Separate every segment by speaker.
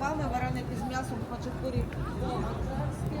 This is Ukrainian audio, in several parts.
Speaker 1: грибами, вареники з м'ясом, хачапурі по-аджарськи.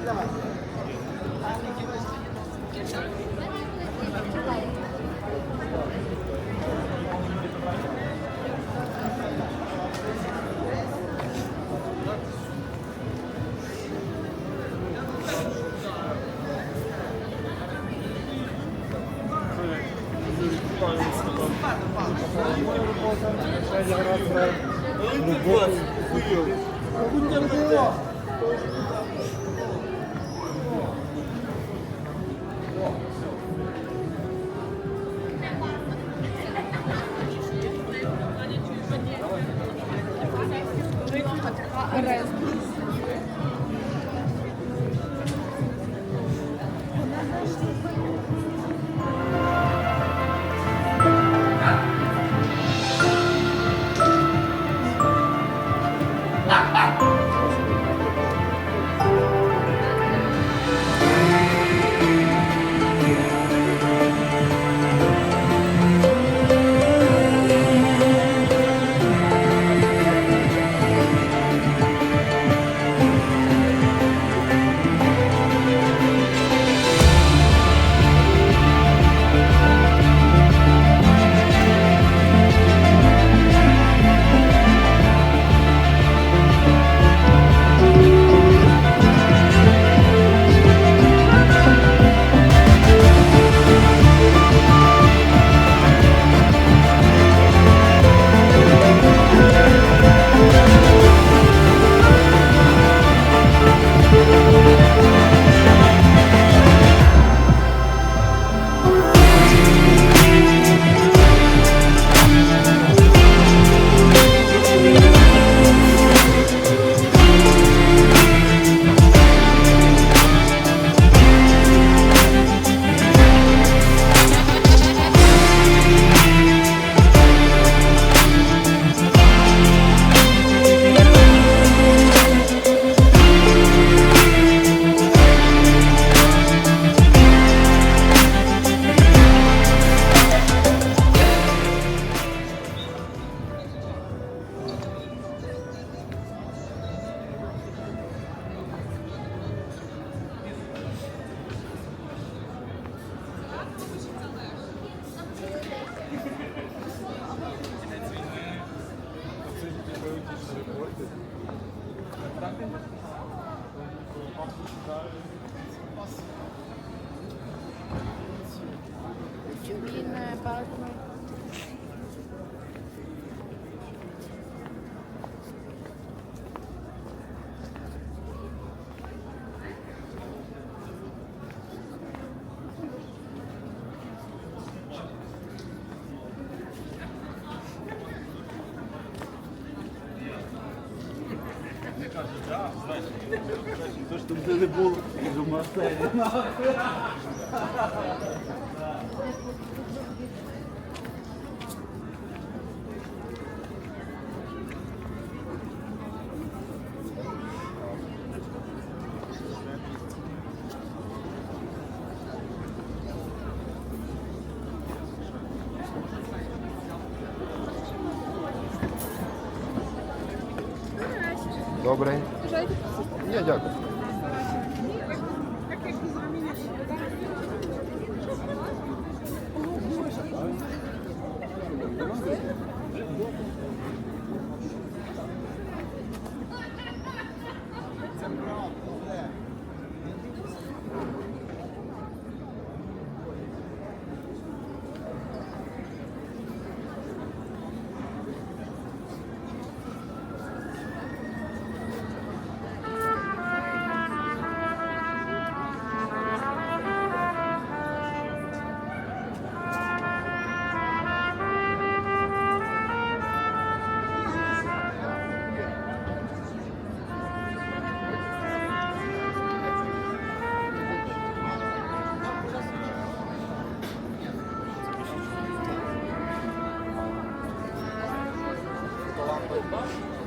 Speaker 2: Pardon,
Speaker 3: pardon. Не було, в Марселі.
Speaker 4: Добре. Ні, дякую. Bak.